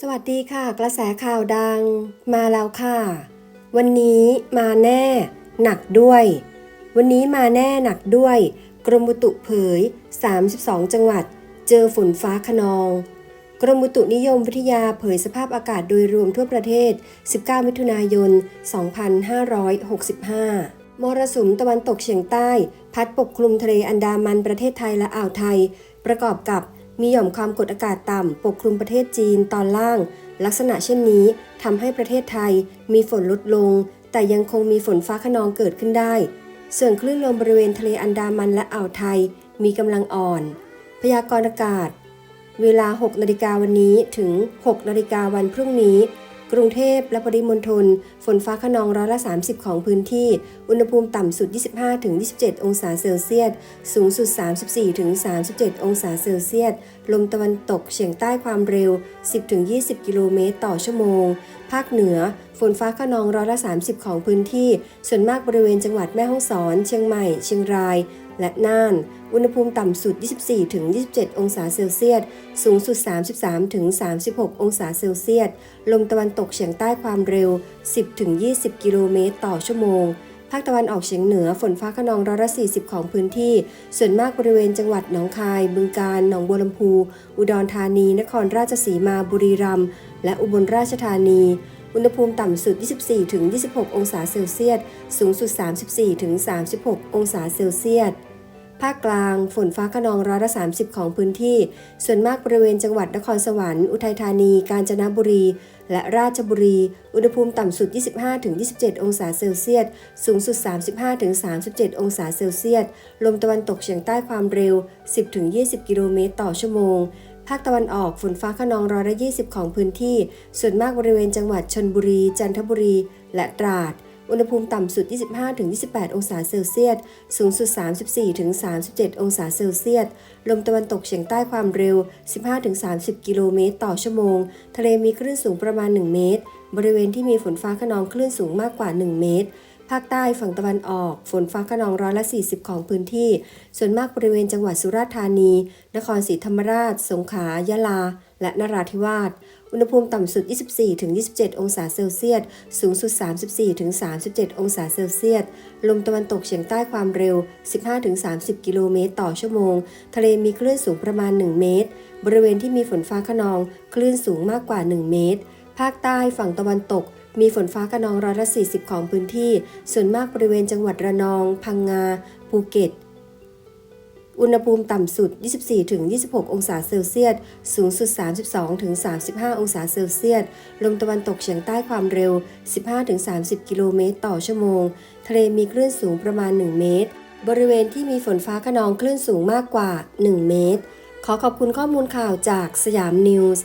สวัสดีค่ะ กระแสข่าวดังมาแล้วค่ะ วันนี้มาแน่หนักด้วย วันนี้มาแน่หนักด้วย กรมอุตุเผย 32 จังหวัด เจอฝนฟ้าขนอง กรมอุตุนิยมวิทยาเผยสภาพอากาศโดยรวมทั่วประเทศ 19 มิถุนายน 2565มรสุมตะวันตกเฉียงใต้ พัดปกคลุมทะเลอันดามันประเทศไทยและอ่าวไทย ประกอบกับ มีหย่อมความกดอากาศต่ำปกคลุมประเทศจีนตอนล่าง ลักษณะเช่นนี้ทำให้ประเทศไทยมีฝนลดลง แต่ยังคงมีฝนฟ้าขนองเกิดขึ้นได้ ส่วนคลื่นลมบริเวณทะเลอันดามันและอ่าวไทยมีกำลังอ่อน พยากรณ์อากาศ เวลา 6 นาฬิกาวันนี้ถึง 6 นาฬิกาวันพรุ่งนี้ กรุงเทพและปริมณฑลฝนฟ้าขนองร้อยละ 30 ของพื้นที่ อุณหภูมิต่ำสุด 25-27 องศาเซลเซียส สูงสุด 34-37 องศาเซลเซียส ลมตะวันตกเฉียงใต้ความเร็ว 10-20 กิโลเมตรต่อชั่วโมง ภาคเหนือ ฝนฟ้าขนองร้อยละ 30 ของพื้นที่ ส่วนมากบริเวณจังหวัดแม่ฮ่องสอน เชียงใหม่ เชียงราย และน่าน อุณหภูมิต่ำสุด 24-27 องศาเซลเซียส สูงสุด 33-36 องศาเซลเซียส ลมตะวันตกเฉียงใต้ความเร็ว 10-20 กิโลเมตรต่อชั่วโมง ภาคตะวันออกเฉียงเหนือฝนฟ้าขนองร้อยละ40 ของพื้นที่ ส่วนมากบริเวณจังหวัดหนองคาย บึงกาฬ หนองบัวลำพู อุดรธานี นครราชสีมา บุรีรัมย์ และอุบลราชธานี อุณหภูมิต่ำสุด 24-26 องศาเซลเซียส สูงสุด 34-36 องศาเซลเซียส ภาคกลาง ฝนฟ้าขนองร้อยละ 30 ของพื้นที่ ส่วนมากบริเวณจังหวัดนครสวรรค์ อุทัยธานี กาญจนบุรี และราชบุรี อุณหภูมิต่ำสุด 25-27 องศาเซลเซียส สูงสุด 35-37 องศาเซลเซียส ลมตะวันตกเฉียงใต้ความเร็ว 10-20 กิโลเมตรต่อชั่วโมง ภาคตะวันออกฝนฟ้าขนองร้อยละ20 ของพื้นที่ ส่วนมากบริเวณจังหวัดชนบุรี จันทบุรี และตราด อุณหภูมิต่ำสุด 25-28 องศาเซลเซียส สูงสุด 34-37 องศาเซลเซียส ลมตะวันตกเฉียงใต้ความเร็ว 15-30 กิโลเมตรต่อชั่วโมง ทะเลมีคลื่นสูงประมาณ 1 เมตร บริเวณที่มีฝนฟ้าขนองคลื่นสูงมากกว่า 1 เมตร ภาคใต้ฝั่งตะวันออก ฝนฟ้าขนองร้อยละ 40 ของพื้นที่ ส่วนมากบริเวณจังหวัดสุราษฎร์ธานี นครศรีธรรมราช สงขลายะลา และนราธิวาส อุณหภูมิต่ำสุด 24-27 องศาเซลเซียส สูงสุด 34-37 องศาเซลเซียส ลมตะวันตกเฉียงใต้ความเร็ว 15-30 กิโลเมตรต่อชั่วโมง ทะเลมีคลื่นสูงประมาณ 1 เมตร บริเวณที่มีฝนฟ้าขนอง คลื่นสูงมากกว่า 1 เมตร ภาคใต้ฝั่งตะวันตก มีฝนฟ้าขนองร้อยละ 40 ของพื้นที่ ส่วนมากบริเวณจังหวัดระนอง พังงา ภูเก็ต อุณหภูมิต่ำสุด 24-26 องศาเซลเซียส สูงสุด 32-35 องศาเซลเซียส ลมตะวันตกเฉียงใต้ความเร็ว 15-30 กิโลเมตรต่อชั่วโมง ทะเลมีคลื่นสูงประมาณ 1 เมตร บริเวณที่มีฝนฟ้าขนองคลื่นสูงมากกว่า 1 เมตร ขอขอบคุณข้อมูลข่าวจากสยามนิวส์